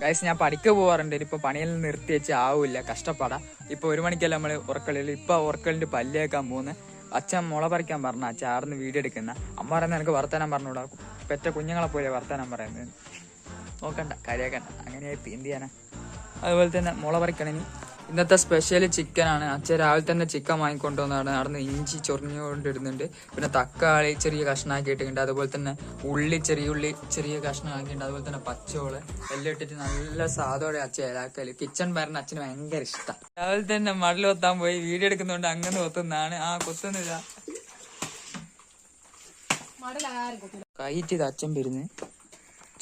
Guys ഞാൻ പണിക്ക് പോവാറുണ്ട്. ഇപ്പൊ പണിയിൽ നിർത്തി വെച്ച് ആവില്ല. കഷ്ടപ്പാടാ. ഇപ്പൊ ഒരു മണിക്കല്ല നമ്മൾ ഉറക്കളിൽ ഇപ്പൊ ഉറക്കളിന്റെ പല്ലേക്കാൻ പോകുന്നത് അച്ഛൻ മുള പറിക്കാൻ പറഞ്ഞ അച്ഛൻ ആടുന്ന് വീഡിയോ എടുക്കുന്ന. അമ്മ പറയുന്നത് എനിക്ക് വർത്താനം പറഞ്ഞുകൂടാ? പെറ്റ കുഞ്ഞുങ്ങളെ പോലെ വർത്താനം പറയുന്നത്. നോക്കണ്ട കാര്യാക്കണ്ട. അങ്ങനെയായി എന്ത് ചെയ്യാനാ അതുപോലെ തന്നെ മുള പറിക്കണനി ഇന്നത്തെ സ്പെഷ്യൽ ചിക്കനാണ് അച്ഛൻ രാവിലെ തന്നെ ചിക്കൻ വാങ്ങിക്കൊണ്ടുവന്നാണ് നടന്ന് ഇഞ്ചി ചൊറിഞ്ഞുകൊണ്ടിരുന്നുണ്ട് പിന്നെ തക്കാളി ചെറിയ കഷ്ണമാക്കി ഇട്ടിട്ടുണ്ട്. അതുപോലെ തന്നെ ഉള്ളി ചെറിയ ഉള്ളി ചെറിയ കഷ്ണമാക്കിയിട്ടുണ്ട്. അതുപോലെ തന്നെ പച്ചോൾ എല്ലാം ഇട്ടിട്ട് നല്ല സാധോടെ അച്ഛൻ ഏതാക്കൽ കിച്ചൺ പറഞ്ഞ അച്ഛന് ഭയങ്കര ഇഷ്ടം. രാവിലെ തന്നെ മടൽ കൊത്താൻ പോയി. വീഡിയോ എടുക്കുന്നതുകൊണ്ട് അങ്ങനെ കൊത്തുന്നതാണ്. ആ കൊത്തുന്നില്ല. കൈറ്റ് ഇത് അച്ഛൻ പിരിഞ്ഞ്.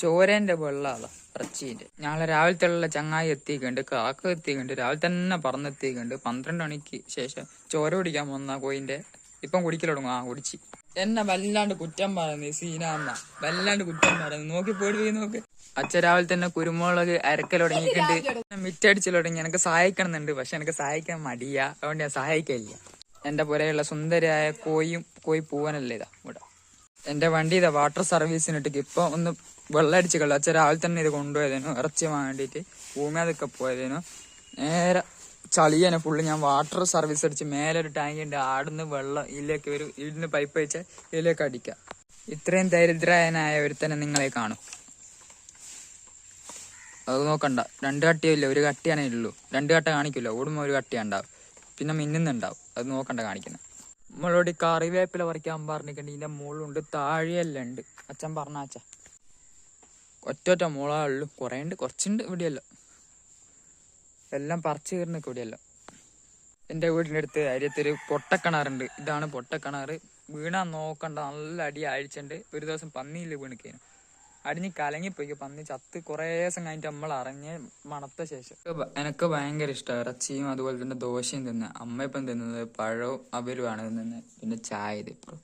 ചോരേന്റെ വെള്ളാളാ. ഇറച്ചീന്റെ ഞങ്ങളെ രാവിലത്തെ ചങ്ങായി എത്തിക്കുന്നുണ്ട് കാക്ക എത്തിക്കുന്നുണ്ട് രാവിലെ തന്നെ പറന്നെത്തിക്കുന്നുണ്ട് പന്ത്രണ്ട് മണിക്ക് ശേഷം ചോര കുടിക്കാൻ വന്ന കോയിന്റെ ഇപ്പം കുടിക്കൽ ആ കുടിച്ച്. എന്നെ വല്ലാണ്ട് കുറ്റം പറയുന്നു സീനാന്ന. വല്ലാണ്ട് കുറ്റം പറയുന്നു. നോക്കി പോയി നോക്ക്. അച്ഛൻ രാവിലെ തന്നെ കുരുമുളക് അരക്കൽ തുടങ്ങിയിട്ടുണ്ട് മിറ്റടിച്ചു തുടങ്ങി. എനിക്ക് സഹായിക്കണമെന്നുണ്ട് പക്ഷെ എനിക്ക് സഹായിക്കാൻ മടിയാ. അതുകൊണ്ട് ഞാൻ സഹായിക്കില്ല എന്റെ പുരയുള്ള സുന്ദരിയായ കോയും കോയി പൂവനല്ലേ ഇതാ. എന്റെ വണ്ടി ഇതാ വാട്ടർ സർവീസിനിട്ട് ഇപ്പൊ ഒന്ന് വെള്ളം അടിച്ച് കളി. അച്ഛൻ രാവിലെ തന്നെ ഇത് കൊണ്ടുപോയതേനു. ഇറച്ചി വേണ്ടിട്ട് ഭൂമി അതൊക്കെ പോയതേനു. നേരെ ചളിയനെ ഫുള്ള് ഞാൻ വാട്ടർ സർവീസ് അടിച്ച് മേലെ ഒരു ടാങ്ക് ഉണ്ട് ആടുന്ന് വെള്ളം ഇതിലേക്ക് വരും. ഇതിന് പൈപ്പ് വെച്ച് ഇതിലേക്ക് അടിക്കാം. ഇത്രയും ദരിദ്രനായ ഒരുത്തനെ നിങ്ങളെ കാണും. അത് നോക്കണ്ട. രണ്ട് കട്ടിയില്ല ഒരു കട്ടിയാണേ ഉള്ളൂ രണ്ട് കട്ട കാണിക്കില്ല ഓടുമ്പോൾ ഒരു കട്ടിയുണ്ടാവും പിന്നെ മിന്നുന്നുണ്ടാവും. അത് നോക്കണ്ട കാണിക്കുന്നത് നമ്മളോട് കറിവേപ്പില പറിക്കാൻ പറഞ്ഞിട്ടുണ്ട്. ഇതിന്റെ മുകളുണ്ട് താഴെയെല്ലാം ഉണ്ട്. അച്ഛൻ പറഞ്ഞ അച്ഛ. ഒറ്റ ഒറ്റ മുളകേ ഉള്ളു. കുറേ ഉണ്ട് കുറച്ചുണ്ട് ഇവിടെയല്ല. എല്ലാം പറിച്ചു കയറുന്നൊക്കെ ഇവിടെയല്ല. എന്റെ വീടിന്റെ അടുത്ത് അരിയത്തൊരു പൊട്ടക്കിണറുണ്ട്. ഇതാണ് പൊട്ടക്കിണറ്. വീണാ നോക്കണ്ട നല്ല അടി അഴിച്ചുണ്ട് ഒരു ദിവസം പന്നിയില്ല വീണിക്കേനു അടിഞ്ഞ് കലങ്ങിപ്പോയി പന്നി ചത്ത് കുറേ ദിവസം കഴിഞ്ഞിട്ട് നമ്മൾ അറിഞ്ഞ് മണത്ത ശേഷം. എനിക്ക് ഭയങ്കര ഇഷ്ടമാണ് ഇറച്ചിയും അതുപോലെ തന്നെ ദോശയും തിന്നെ അമ്മ ഇപ്പം തിന്നുന്നത് പഴവും അവരുമാണ് തിന്നുന്നത്. പിന്നെ ചായ ഇത് ഇപ്പം